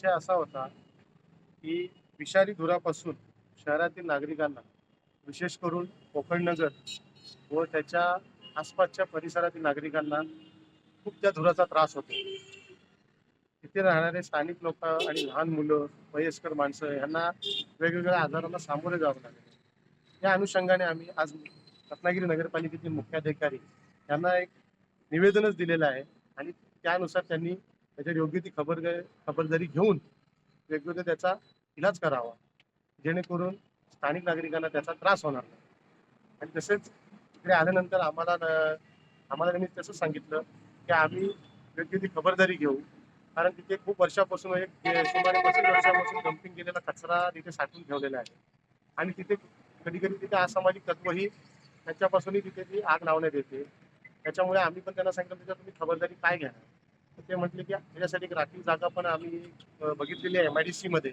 विषय असा होता की विषारी धुरापासून शहरातील नागरिकांना विशेष करून कोकण नगर व त्याच्या आसपासच्या परिसरातील नागरिकांना खूप त्या धुराचा त्रास होतो. तिथे राहणारे स्थानिक लोक आणि लहान मुलं वयस्कर माणसं यांना वेगवेगळ्या आजारांना सामोरे जावं लागेल. या अनुषंगाने आम्ही आज रत्नागिरी नगरपालिकेतील मुख्याधिकारी यांना एक निवेदनच दिलेलं आहे आणि त्यानुसार त्यांनी त्याच्यावर योग्य ती खबर खबरदारी घेऊन वेगवेगळ्या त्याचा इलाज करावा. जेणेकरून स्थानिक नागरिकांना त्याचा त्रास होणार नाही. आणि तसेच इकडे आल्यानंतर आम्हाला आम्हाला त्यांनी तसंच सांगितलं की आम्ही योग्य ती खबरदारी घेऊ कारण तिथे खूप वर्षापासून एक सुमारे पस्तीस वर्षापासून डम्पिंग केलेला कचरा तिथे साठवून ठेवलेला आहे. आणि तिथे कधी कधी तिथे असामाजिक तत्वही त्याच्यापासूनही तिथे ती आग लावण्यात येते. त्याच्यामुळे आम्ही पण त्यांना सांगितलं त्याच्या तुम्ही खबरदारी काय घ्या ते म्हटले की त्याच्यासाठी एक राखीव जागा पण आम्ही बघितलेली आहे एम आय डी सी मध्ये.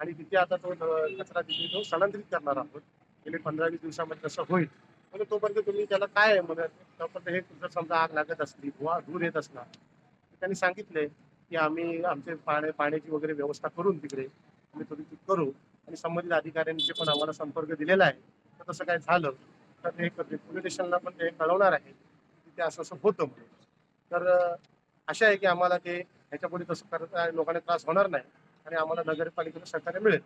आणि तिथे आता तो कचरा तिथे तो स्थलांतरित करणार आहोत. गेले पंधरा वीस दिवसामध्ये तसं होईल. म्हणजे तोपर्यंत तुम्ही त्याला काय आहे? म्हणजे तोपर्यंत हे जर समजा आग लागत असली धुवा धूर येत असला त्यांनी सांगितले की आम्ही आमचे पाण्या पाण्याची वगैरे व्यवस्था करून तिकडे आम्ही थोडी ती करू. आणि संबंधित अधिकाऱ्यांचे पण आम्हाला संपर्क दिलेला आहे तर तसं काय झालं तर ते पोलीस स्टेशनला पण ते कळवणार आहे की ते असं असं होतं म्हणून. तर आशा आहे की आम्हाला ते ह्याच्यापुढे तसं करता लोकांना त्रास होणार नाही आणि आम्हाला नगरपालिकेला सहकार्य मिळेल.